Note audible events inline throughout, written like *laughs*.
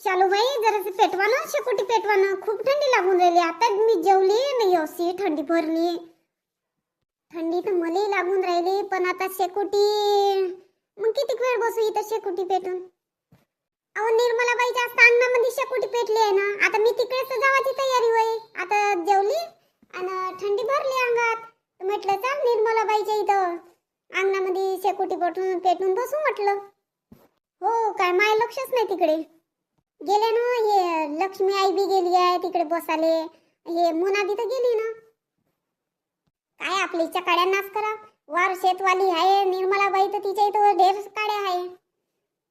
शालूबाई जरा पेटवा ना शेकोटी पेटवा ना. खूप थंडी लागून राहिली. आता मी जेवली नाही अशी थंडी भरली. थंडी तर मलाही लागून राहिली पण आता शेकोटी मग किती वेळ बसू इथं शेकोटी पेटून? अहो निर्मलाबाईच्या आता अंगणामध्ये शेकोटी पेटली आहे ना. आता मी तिकडेच जावाची तयारी होई. आता जेवली आणि थंडी भरली अंगात. तर म्हटलं चाल निर्मलाबाईच्या इथं अंगणामध्ये शेकोटी पेटून पेटून बसू म्हटलं. हो काय माय लक्षच नाही तिकडे. गेले ना हे लक्ष्मी आई बी गेली आहे तिकडे बसाले हे मोनादी तर गेली ना. काय आपली इच्छा नाच करा. वार शेतवाली आहे निर्मलाबाई तर तिच्या इथं ढेर काड्या आहे.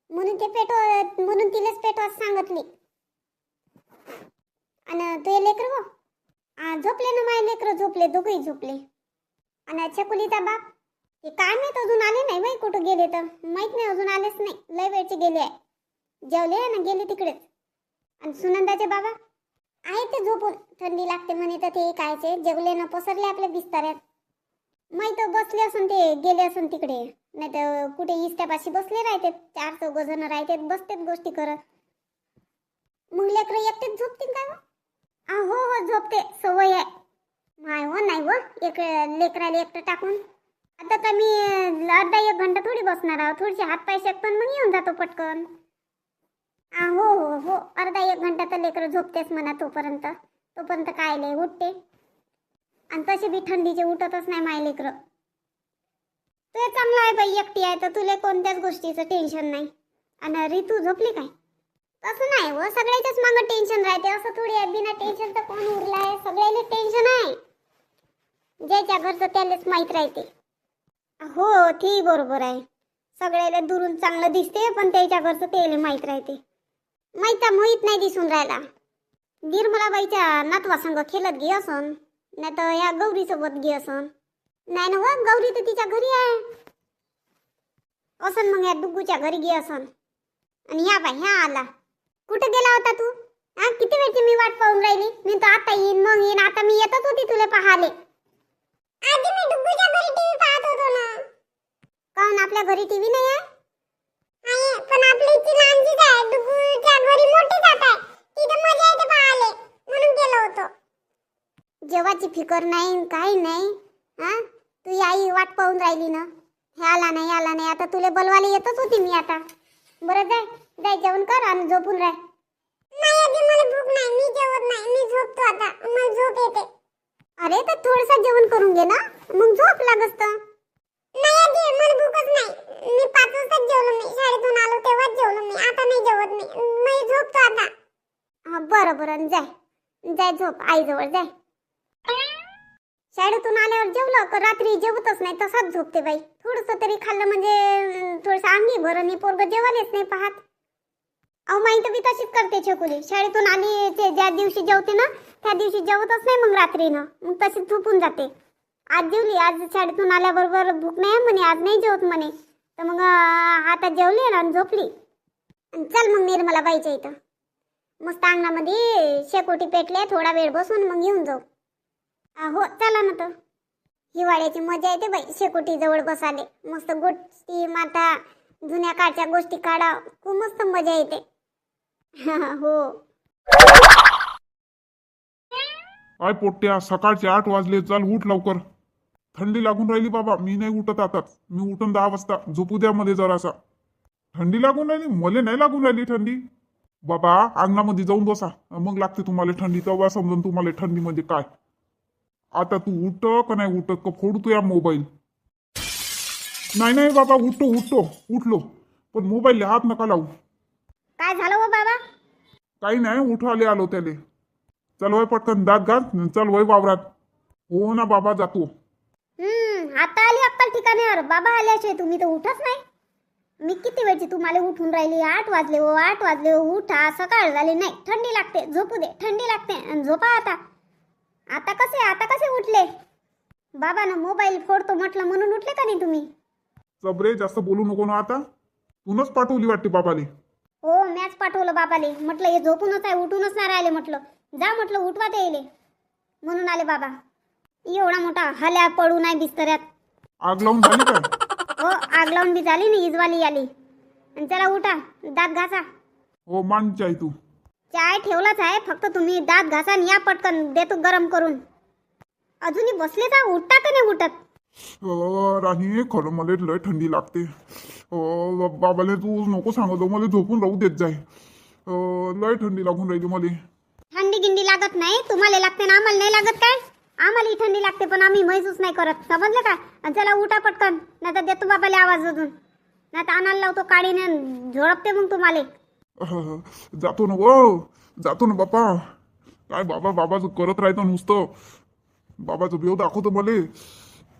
म्हणून ते पेटो म्हणून तिलाच पेटवास सांगितली. आणि ते लेकर हो. झोपले ना माय लेकर झोपले दोघही झोपले. आणि छकुलीचा बाप ते काय माहीत अजून आले नाही बाई कुठं गेले तर. माहीत नाही अजून आलेच नाही. लय वेळचे गेले आहे. जेवले ना गेले तिकडेच. आणि सुनंदाचे बाबा आहे ते झोपून. थंडी लागते म्हणे तर ते कायचे जेवले ना पसरले आपल्या बिस्ताऱ्यात. माहीत बसले असून ते गेले असून तिकडे. नाही तर कुठे इस्ट्यापाशी बसले राहते चार चौघ जण राहते बसतेत गोष्टी करत. मग लेकरं एकटेच झोपतील काय आ, हो हो झोपते. सवय आहे. माय हो नाही हो. एक लेकराला एकटं टाकून. आता का मी अर्धा एक घंटा थोडी बसणार आहोत थोडीशी हात पाय शेकतो मग येऊन जातो पटकन. हो हो हो. अर्धा एक घंटा तर लेकरं झोपतेच म्हणा तोपर्यंत. तोपर्यंत काय लय उठते. आणि तशी बी थंडीचे उठतच नाही माय लेकरं. तू चांगलं आहे बाई एकटी आहे तर तुला कोणत्याच गोष्टीचं टेन्शन नाही. आणि रितू झोपली काय? तसं नाही व सगळ्याच्याच मागं टेन्शन राहते. असं थोडी आहे बिना टेन्शन तर कोण उरला आहे? सगळ्याला टेन्शन आहे. ज्याच्या घरचं त्यालाच माहीत राहते. हो ते बरोबर आहे. सगळ्याला दुरून चांगलं दिसते पण त्याच्या घरचं त्याला माहीत राहते. माहीत मोहित नाही दिसून राहिला. निर्मलाबाईच्या नातवा संग खेळत घे असन नाही तर ह्या गौरी सोबत घे असन. नाही ना व गौरी तर तिच्या घरी आहे. असन मग या डुग्गूच्या घरी घे असन. आणि ह्या बाय ह्या आला. कुठे गेला होता तू? हा किती वेळची मी वाट पाहून राहिली? मी तर आता येईन मग येईन आता मी येतच होती तुला पाहाले आधी मी डुग्गूच्या घरी टीव्ही पाहत होतो ना. काहून आपल्या घरी टीव्ही नाही आहे पण आपली इथे लहानचीच आहे. डुग्गूच्या घरी मोठी जात आहे. तिथे मजा येते पाहाले म्हणून गेलो होतो. जेवाची फिकर नाही काही नाही. हा? तू आई वाट पाहून राहिली ना? हे आला नाही आला नाही. आता तुला बलवायला येतच होती मी आता. बरं जाय जाय जेवण कर आणि झोपून राह नाही आधी मला भूक नाही. मी जेवत नाही. मी झोपतो आता. मला झोप येते. अरे तर थोडंसं जेवण करून घे ना. मग झोप लागत नाही आधी मला भूकच नाही. मी पाच वाजता जेवलो मी शाळेतून आलो तेव्हाच जेवलो मी आता नाही जेवत मी. मी झोपतो आता. हा बरं बरं जाय. जाय झोप आईजवळ जाय. शाळेतून आल्यावर जेवलं का रात्री जेवतच नाही तसाच झोपते बाई. थोडस तरी खाल्लं म्हणजे थोडस अंगी भरण नाही पोरग जेवायलाच नाही पाहत. अहो माई तर मी तशीच करते छकुली. शाळेतून आली ते ज्या दिवशी जेवते ना त्या दिवशी जेवतच नाही मग रात्रीनं. मग तशीच झोपून जाते. आज जेवली. आज शाळेतून आल्याबरोबर भूक नाही आहे म्हणे आज नाही जेवत म्हणे. तर मग हातात आता जेवली आणि झोपली. आणि चल मग निर्मला बाईच्या इथं. मस्त अंगणामध्ये शेकोटी पेटले थोडा वेळ बसून मग येऊन जाऊ. हो चला ना तर. हिवाळ्याची मजा येते बाई शेकोटी जवळ बसाले. मस्त गोष्टी माता जुन्या काळच्या गोष्टी काढा. खूप मस्त मजा येते. *laughs* हो. आय पोट्ट्या सकाळचे आठ वाजले. चल उठ लवकर. थंडी लागून राहिली बाबा मी नाही उठत आताच मी उठून दहा वाजता. झोपू द्या मध्ये जरासा. थंडी लागून राहिली? मले नाही लागून राहिली थंडी. बाबा अंगणामध्ये जाऊन बसा. मग लागते तुम्हाला थंडी. तेव्हा समजून तुम्हाला थंडी म्हणजे काय. आता तू उठ का नाही उठत? का फोडतो या मोबाईल? नाही नाही बाबा उठतो उठतो. उठलो. पण मोबाईल हात नका लावू. काय झालं हो बाबा? काही नाही उठवाले आलो त्याले. चल वय पटकन दात घात चल वय वावरात. हो ना बाबा जातो हम्म आता आली अक्कल ठिकाणावर बाबा आल्याशिवाय तुम्ही तर उठच नाही. मी किती वेळची तुम्हाला उठून राहिली? आठ वाजले हो आठ वाजले हो उठा. सकाळ झाली नाही. थंडी लागते. झोपू दे. थंडी लागते. आणि झोपा आता. आता कसे? आता कसे उठले? बाबानं मोबाईल फोडतो म्हटलं म्हणून उठले का नाही तुम्ही? चबरे जास्त बोलू नको ना आता. तूनच पाठवली वाटते बाबाले. हो मॅच पाठवलं बाबाले. म्हटलं हे झोपूनच आहे उठूनच नाही राहिले म्हटलं. जा म्हटलं उठवा ते येले म्हणून आले बाबा. एवढा मोठा हल्या पडू नाही बिस्तऱ्यात. आग लावून झाली काय हो आग लावून बी झाली ना इजवाली आली. आणि चला उठा दात घासा. हो मांडची आहे तू. चाय ठेवलाच आहे फक्त तुम्ही दात घासा आणि या पटकन देतो गरम करून. अजूनही बसले का उठता का नाही उठत? अ, राणी खरं मला लय थंडी लागते. अ, बाबाले तू नको सांगत मला झोपून राहू देत जाय. अ, लय थंडी लागून राहिली मला. थंडी गिंडी लागत नाही तुम्हाला लागते ना आम्हाला नाही लागत काय? आम्हाला थंडी लागते पण आम्ही महसूस नाही करत. समजलं का? आणि चला उठा पटकन नाही तर देतो बाबाला आवाज अजून. नाही तर आणायला लावतो काडीने झोडपते मग तुम्हाला. *laughs* जातो ना व जातो ना बापा. काय बाबा बाबाचं करत राहतं नुसतं. बाबाचं बेव दाखवतो मले.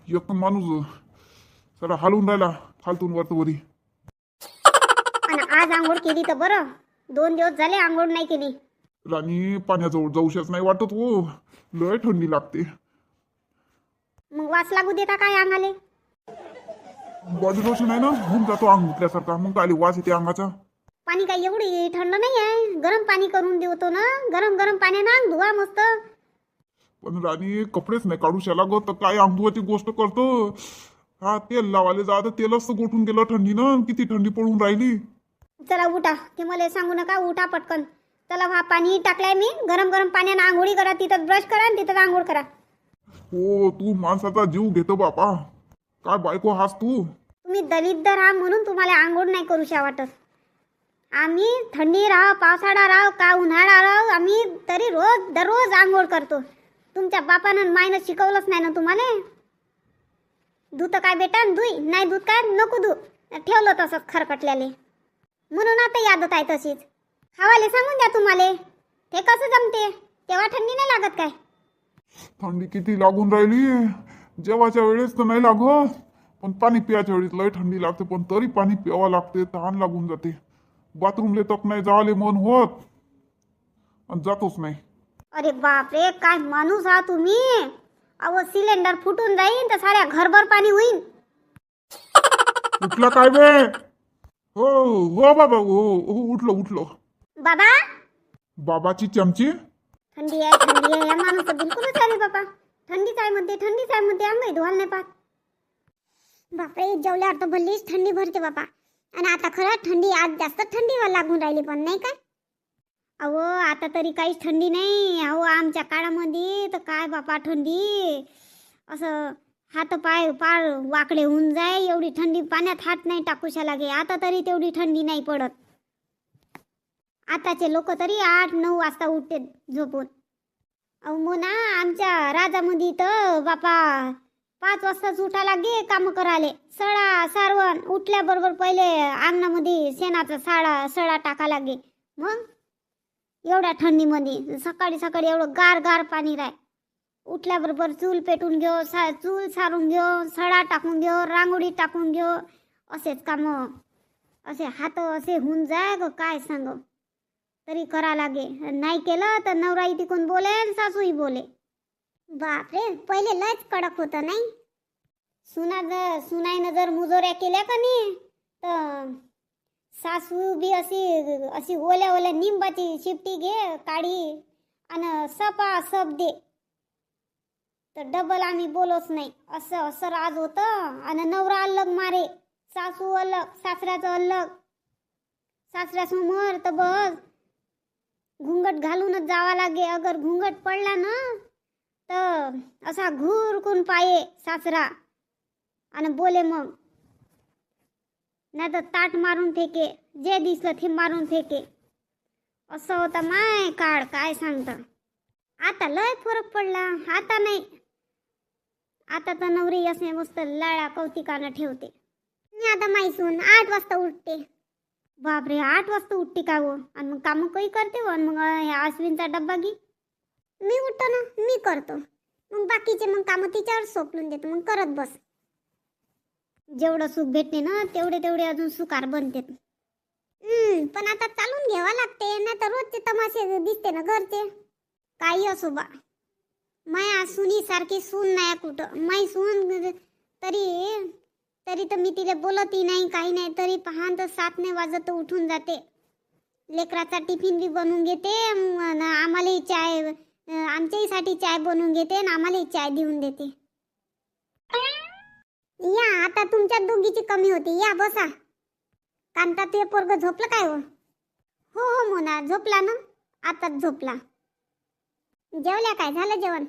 एक माणूस जरा हालून राहिला खालतून वरत वरी आज आंघोळ केली तर बरं. दोन दिवस झाले आंघोळ नाही केली. राणी पाण्याजवळ जाऊशच नाही वाटत हो. लय थंडी लागते. मग वास लागू देता काय अंगाले? बॉडी लोशन आहे ना? होऊन जातो अंग उठल्यासारखा मग काय वास येते अंगाचा. पाणी काय एवढी थंड नाही आहे गरम पाणी करून देतो ना? गरम गरम पाण्यानं अंग धुवा मस्त. पण राणी कपडेच नाही काढू शाला ग. तर काय अंगधुवाची गोष्ट करतो? हा तेल लावायला जा. तर तेलच तर गोठून गेलं थंडीनं. किती थंडी पडून राहिली. चला उठा. ते मला सांगू नका. उठा पटकन. चला हा पाणी टाकलाय मी. गरम गरम पाण्यानं आंघोळी करा तिथं ब्रश करा आणि तिथं आंघोळ करा. हो तू माणसाचा जीव घेतो बापा. काय बायको हास तू? तुम्ही दलित राहा म्हणून तुम्हाला आंघोळ नाही करूशा वाटत. आम्ही थंडी राहो पावसाळा राहो का उन्हाळा राहो आम्ही तरी रोज दररोज आंघोळ करतो. तुमच्या बापानं मायनं शिकवलंच नाही ना तुम्हाला? धुत काय बेटा धुई नाही दूध काय नको धू ठेवलं तसंच खरकटल्याले. म्हणून आता यादत आहे तशीच. खावाले सांगून द्या तुम्हाला. ते कसं जमते? तेव्हा थंडी नाही लागत काय? थंडी किती लागून राहिली? जेवायच्या वेळेस तर नाही लागत. पण पाणी पियाच्या वेळेस लय थंडी लागते पण तरी पाणी प्यावं लागते तहान लागून जाते. बाथरूमले तक नाही जावले मन होत. आणि जातोच नाही. अरे बापरे काय माणूस हा तुम्ही? अहो सिलेंडर फुटून जाईन तर साऱ्या घरभर पाणी होईन. उठला काय बे? हो हो बाबा हो हो उठलो उठलो. बाबा? बाबाची चमची? थंडी आहे थंडी आहे. या माणूस तर बिलकुलच आहे रे बाबा. थंडीच आहे म्हणते थंडीच आहे म्हणते. अंगाई धुवायला नाही पाहत. बापरे जेवल्यावर तर भल्लीच थंडी भरते बाबा. आणि आता खरं थंडी आज जास्त थंडी लागून राहिली पण नाही काय अहो आता तरी काहीच थंडी नाही. अहो आमच्या काळामध्ये तर काय बापा थंडी? असं हात पाय पार वाकडे होऊन जाय. एवढी थंडी पाण्यात हात नाही टाकूशा लागे आता तरी तेवढी थंडी नाही पडत. आताचे लोक तरी आठ नऊ वाजता उठते झोपून. अहो मोना आमच्या राजामध्ये तर बापा पाच वाजताच उठा लागे काम कराले सडा सारवण उठल्याबरोबर पहिले अंगणामध्ये शेणाचा साडा सडा टाका लागे मग? एवढ्या थंडीमध्ये सकाळी सकाळी एवढं गार गार पाणी राय. उठल्याबरोबर चूल पेटून घेऊ सा चूल सारून घेऊ सडा टाकून घेऊ रांगोळी टाकून घेऊ असेच काम. असे हात असे होऊन जाय ग काय सांग. तरी करा लागे. नाही केलं तर नवराई तिकून बोले सासूही बोले. बापरे पहिले लयच कडक होतं नाही? सुना जर सुनाईनं जर मुजोऱ्या केल्या का नाही तर सासू बी अशी अशी ओल्या ओल्या निंबाची शिपटी घे काढी आणि सपा सप दे. तर डबल आम्ही बोलोच नाही. असं असं राज होतं आणि नवरा अलग मारे सासू अलग सासऱ्याचं अलग. सासऱ्यासमोर तर बस घुंगट घालूनच जावा लागे. अगर घुंगट पडला ना तर असा घुरकून पाये सासरा. आणि बोले मग नाही तर ताट मारून फेके जे दिसलं ते मारून फेके. असं होतं माय काळ काय सांगतं. आता लय फरक पडला. आता नाही. आता तर नवरी असे मस्त लाळा कौतिकानं ठेवते. मी आता माईसून आठ वाजता उठते. बापरे आठ वाजता उठते का हो आणि मग कामं काही करते आणि मग ह्या अश्विनचा डब्बा घे. मी उठतो ना मी करतो. मग बाकीचे मग कामं तिच्यावर सोपलून देतो. मग करत बस. जेवढं सुख भेटते ना तेवढे तेवढे अजून सुकार बनते. पण आता चालून घ्यावा लागते. नाही तर रोजचे तमाशे दिसते ना घरचे. काही असो बा. माया सुनी सारखी सून नाही कुठं. माई सून तरी तरी तर मी तिला बोलतही नाही काही नाही. तरी पहान तर सात नाही वाजत तर उठून जाते. लेकराचा टिफिन बी बनवून घेते आम्हालाही चाय आमच्याहीसाठी चाय बनवून घेते आणि आम्हालाही चाय देऊन देते. या आता तुमच्या दोघीची कमी होती. या बसा. कांता ते पोरग झोपलं काय हो? हो हो मोना झोपला ना. आताच झोपला. जेवल्या काय? झालं जेवण?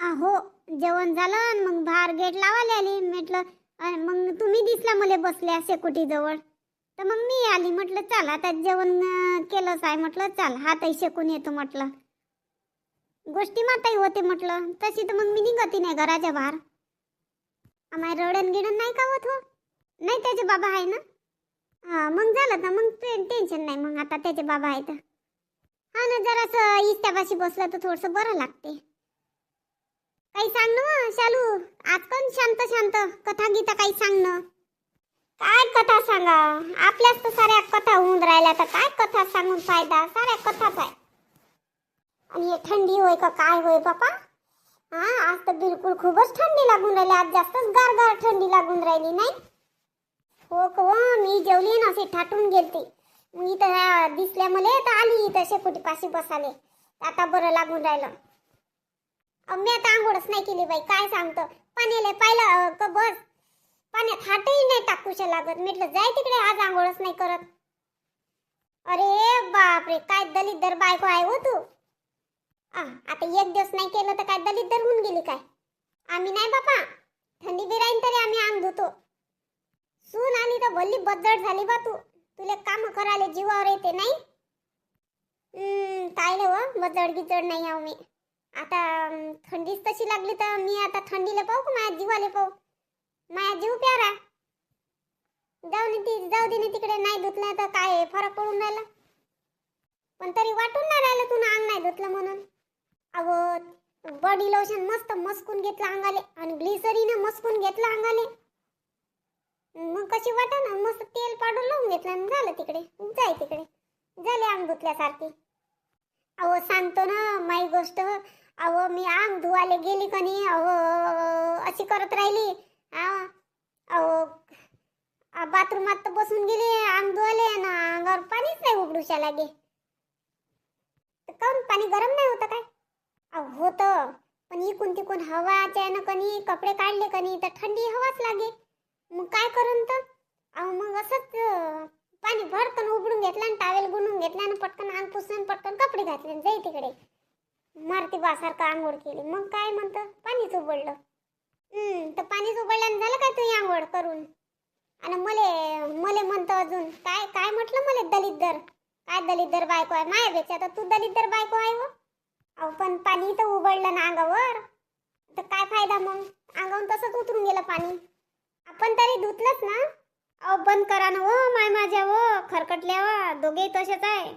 हो जेवण झालं आणि मग बाहेर गेट लावायला आली. म्हटलं अन मग तुम्ही दिसला मला बसल्या शेकोटी जवळ तर मग मी आली म्हटलं चाल आता जेवण केलंच आहे. म्हटलं चल हातही शेकून येतो म्हटलं. गोष्टी माताही होते म्हटलं. तशी तर मग मी निघती नाही घराच्या बाहेर. आम्हाला रडण गिडण नाही का होत हो? नाही त्याचे बाबा आहे ना? हा मग झालं तर मग टेन्शन नाही मग आता त्याचे बाबा आहे तर. हा ना जरासं इस्त्यापाशी बसलं तर थोडंसं बरं लागते. काही सांग ना शालू. आज पण शांत शांत. कथा गीता काही सांग ना. काय कथा सांगा? आपल्याच तर साऱ्या कथा होऊन राहिल्या. तर काय कथा सांगून फायदा? साऱ्या कथाच आहे. आणि हे थंडी होय का काय होय बापा? हा आज तर बिलकुल खूपच थंडी लागून राहिली. आज जास्तच गारगार थंडी लागून राहिली नाही? हो का हो, मी जेवली ना असे ठाटून गेलते. मी तर दिसल्या मला तर आली तसे कुठे पाशी बसाले. आता बरं लागून राहिलं. मी आता आंघोळच नाही केली बाई काय सांगतो? पाण्याला पाहिलं का बस. पाण्यात हातही नाही टाकूशा लागत. म्हटलं जाय तिकडे आज आंघोळच नाही करत. अरे बापरे काय दलित दर बायको आहे हो तू. आ, आता एक दिवस नाही केलं तर काय दलित दर होऊन गेली काय? आम्ही नाही बापा. थंडी बिराईन राहीन तरी आम्ही अंग धुतो. सून आली तर भल्ली बद्दड झाली बा तू. तुला काम करायला जीवावर येते नाही? हम्म, ताईले व हो, बद्दड गिजड नाही आहो मी. आता थंडीच तशी लागली तर मी आता थंडीला पाहू का माझ्या जीवाला पाहू? माझ्या जीव प्यारा. जाऊ दे ती जाऊ दे तिकडे नाही धुतलं तर काय फरक पडून राहिला. पण तरी वाटून नाही राहिलं तू अंग नाही धुतलं म्हणून. अहो बॉडी लोशन मस्त मस्कून घेतलं अंगाले आणि ग्लिसरीनं मस्कून घेतलं अंगाले. मग कशी वाटा ना मस्त तेल पाडून लावून घेतलं आणि झालं तिकडे. जाय तिकडे. झाले अंग धुतल्यासारखी. अहो सांगतो ना माई गोष्ट अहो मी अंग धुवायला गेली का नाही? अहो अशी करत राहिली. अहो बाथरूमात तर बसून गेली अंग धुवायला ना अंगावर पाणीच नाही उघडूशा लागे तर काऊन पाणी गरम नाही होतं काय? अहो होतं पण इकून तिकून हवाच्या ना कनी कपडे काढले कनी तर थंडी हवाच लागे. मग काय करून तर? अहो मग असंच पाणी भरकन उघडून घेतलं आणि टावेल गुणून घेतला आणि पटकन अंग पुसून पटकन कपडे घातले जाई तिकडे. मारती बासारखं आंघोळ केली. मग काय म्हणतं? पाणीच उबडलं. हम्म तर पाणीच उबडल्यानं झालं काय तुम्ही आंघोळ करून? आणि मले मले म्हणतं अजून काय काय म्हटलं मले दलित दर? काय दलित दर बायको आहे? मायापेक्षा तर तू दलित दर बायको आहे व अहो पण पाणी तर उबडलं ना अंगावर. तर काय फायदा मग? अंगावून तसंच उतरून गेलं पाणी. आपण तरी धुतलंच ना. अहो बंद करा ना हो माय माझ्या व खरकटल्या व दोघेही तसेच आहे.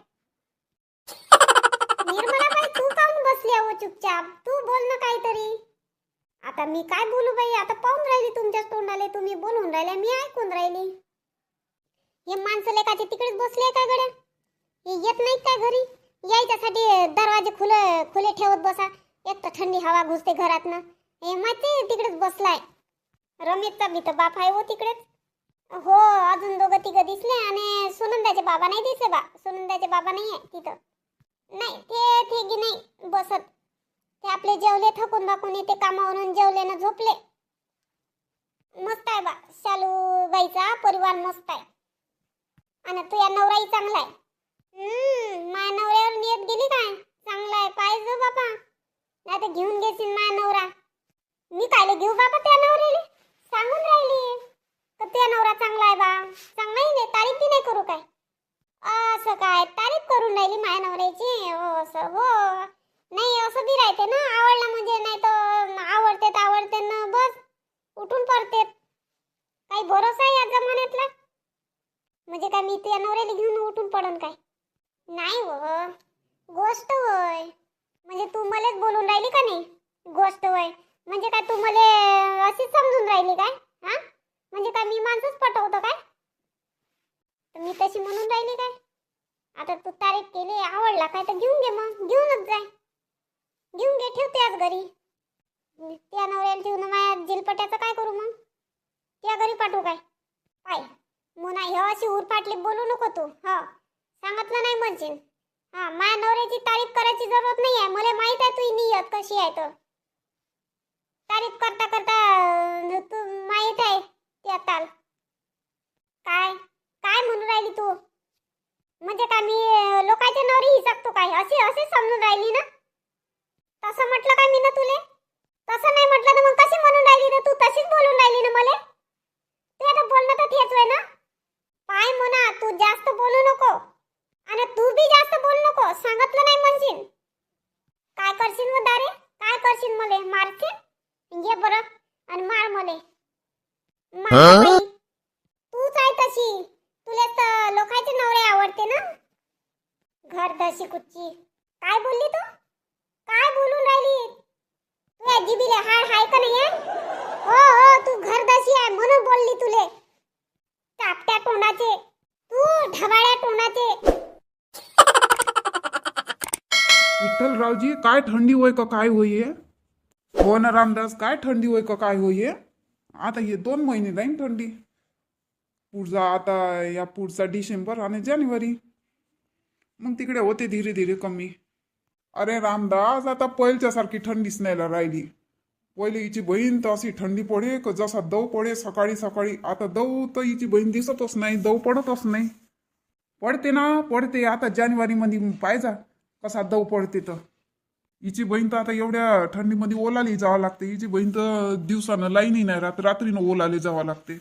काऊन बसली अहो चुपचाप. तू बोल ना काहीतरी. आता मी काय बोलू बाई? आता पाहून राहिली तुमच्या तोंडाले तुम्ही बोलून राहिले मी ऐकून राहिली. हे माणसं लेकाचे तिकडेच बसले काय गड्या? हे येत नाहीत काय घरी? यायच्यासाठी दरवाजे खुले खुले ठेवत बसा. एक तर थंडी हवा घुसते घरातनं. हे माहिती तिकडेच बसलाय. रमेशचा बी तर बाप आहे हो तिकडेच. हो अजून दोघं तिघं दिसले आणि सुनंदाचे बाबा नाही दिसले बा. सुनंदाचे बाबा नाही आहे तिथं. नाही ते तिघी नाही बसत. ते आपले जेवले थकून बाकून येते कामावरून जेवले ना झोपले. मस्त आहे बा शालू बाईचा परिवार मस्त आहे. आणि तुझ्या नवराही चांगला आहे. माया नवऱ्यावर नियत गेली काय? चांगला आहे पाहिजे बाबा. नाही तर घेऊन घेशील माया नवरा. मी कायले घेऊ बाबा त्या नवऱ्याला? सांगून राहिली. तर त्या नवरा चांगला आहे बा. चांगला नाही तारीफ ती नाही करू काय? असं काय? तारीफ करून राहिली माझ्या नवऱ्याची? हो असं हो. नाही असं बी राहते ना आवडला म्हणजे नाही तर आवडते तर आवडते ना बस. उठून पडते. काही भरोसा आहे या जमान्यातला म्हणजे काय मी त्या नवऱ्याला घेऊन उठून पडन काय? नाही हो. गोष्ट होय. म्हणजे तू मलाच बोलून राहिली का नाही? गोष्ट होय. म्हणजे काय तू मला अशीच समजून राहिली काय? हा? म्हणजे काय मी माणसंच पटवतो काय? मी तशी म्हणून राहिली काय? आता तू तारीफ केली आवडला काय तर घेऊन घे मग. घेऊनच जाय. घेऊन घे ठेवते आज घरी. त्या नवऱ्याला ठेवून माझ्या जिलपट्याचं काय करू मग? त्या घरी पाठवू काय? पाय. मुना ह्यो अशी उरफाटली बोलू नको तू. हो. सांगितलं नाही म्हणशील. हा माझ्या नवऱ्याची तारीफ करायची जरूरत नाही आहे मला माहीत आहे तुझी नियत कशी आहे तर. तारीफ करता करता तू माहीत आहे त्या ताल. काय? काय म्हणून राहिली तू? म्हणजे काय मी अं, लोकांचे नवरी हिसकतो काय? असे असे समजून राहिली ना? तसं म्हटलं का मी ना तुले? तसं नाही म्हटलं ना मग कशी म्हणून राहिली ना तू? तशीच बोलून राहिली ना मला? ते आता बोलणं तर तेच आहे ना? पाय म्हणा तू जास्त बोलू नको. आणि तू बी जास्त बोलू नको. सांगितलं नाही म्हणशील. काय करशील मग दारे? काय करशील मले? मारशील? ये बरं. आणि मार मले. मार हं? बाई. तूच आहे तशी तुला तर लोकांचे नवरे आवडते ना अशी कुच्ची काय बोलली तू? काय बोलून राहिली? तुझ्या जिबीले हाय हाय का नाही हो? हो तू घरदशी आहे म्हणून बोलली तुले. कापट्या तोंडाचे तू ढवाळ्या तोंडाचे विठ्ठलरावजी काय थंडी होय का काय होय हो ना रामदास काय थंडी होय का काय होय आता हे दोन महिने राहीन थंडी. पुढचा आता या पुढचा डिसेंबर आणि जानेवारी. मग तिकडे होते धीरे धीरे कमी. अरे रामदास आता पहिलच्या सारखी थंडीच नाही राहिली. पहिले हिची बहीण तर अशी थंडी पडे का जसा दव पडे सकाळी सकाळी. आता दव तर हिची बहीण दिसतच नाही दव पडतच नाही. पडते ना पडते. आता जानेवारीमध्ये पाहिजा कसा दव पडते तर. हिची बहीण तर आता एवढ्या थंडीमध्ये ओलाली जावं लागते. हिची बहीण तर दिवसानं लाईनही नाही राहत रात्रीनं ओलाले जावं लागते.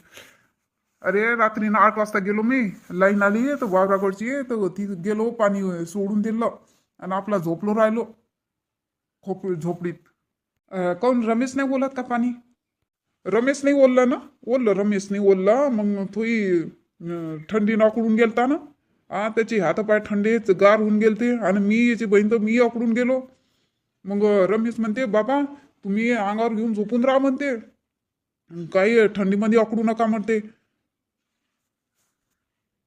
अरे रात्रीनं आठ वाजता गेलो मी. लाईन आली तर वावराकडची तर ती गेलो पाणी सोडून दिलं आणि आपला झोपलो राहिलो. खोप झोपडीत. काऊन रमेश नाही बोलत का पाणी? रमेश नाही बोलला ना? बोललं रमेश नाही बोलला मग थोडी थंडी नाकडून गेलता ना? हा त्याची हातपाय थंडीच गार होऊन गेलते. आणि मी याची बहीण तर मी अकडून गेलो. मग रमेश म्हणते बाबा तुम्ही अंगावर घेऊन झोपून राहा म्हणते. काही थंडीमध्ये अकडू नका म्हणते.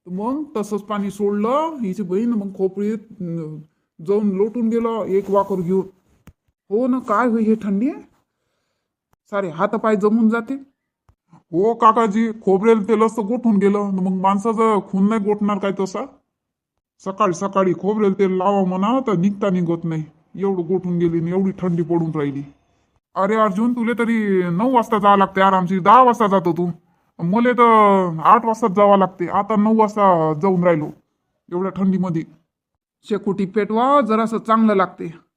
मग तसंच पाणी सोडलं हिची बहीण मग खोपरीत जाऊन लोटून गेलं एक वाकर घेऊन. हो ना काय होई हे थंडी? आहे सारे हातपाय जमून जाते. हो काकाजी खोबरेल तेल असतं गोठून गेलं मग माणसाचं खून नाही गोठणार काय तसा? सकाळी सकाळी खोबरेल तेल लावा म्हणा तर निघता निघत नाही. एवढं गोठून गेली आणि एवढी थंडी पडून राहिली. अरे अर्जुन तुले तरी नऊ वाजता जावं लागते आरामशी दहा वाजता जातो तू. मले तर आठ वाजताच जावं लागते. आता नऊ वाजता जाऊन राहिलो. एवढ्या थंडीमध्ये. शेकोटी पेटवा जरासं चांगलं लागते.